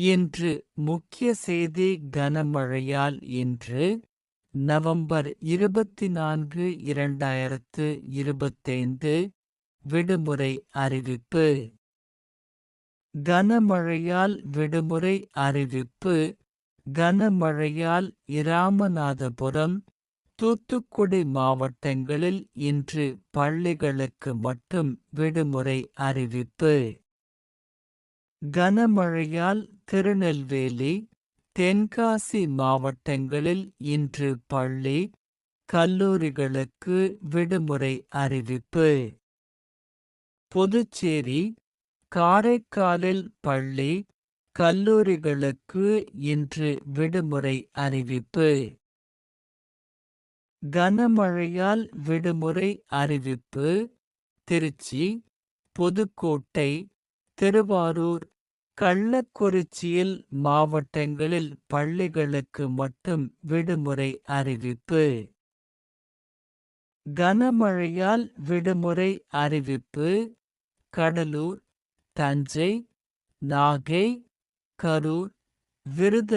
இன்று முக்கிய செய்தி கனமழையால் இன்று நவம்பர் இருபத்தி நான்கு இரண்டாயிரத்து இருபத்தைந்து விடுமுறை அறிவிப்பு. கனமழையால் விடுமுறை அறிவிப்பு. கனமழையால் இராமநாதபுரம் தூத்துக்குடி மாவட்டங்களில் இன்று பள்ளிகளுக்கு மட்டும் விடுமுறை அறிவிப்பு. கனமழையால் திருநெல்வேலி தென்காசி மாவட்டங்களில் இன்று பள்ளி கல்லூரிகளுக்கு விடுமுறை அறிவிப்பு. புதுச்சேரி காரைக்காலில் பள்ளி கல்லூரிகளுக்கு இன்று விடுமுறை அறிவிப்பு. கனமழையால் விடுமுறை அறிவிப்பு. திருச்சி புதுக்கோட்டை திருவாரூர் கள்ளக்குறிச்சியில் மாவட்டங்களில் பள்ளிகளுக்கு மட்டும் விடுமுறை அறிவிப்பு. கனமழையால் விடுமுறை அறிவிப்பு. கடலூர் தஞ்சை நாகை கரூர் விருது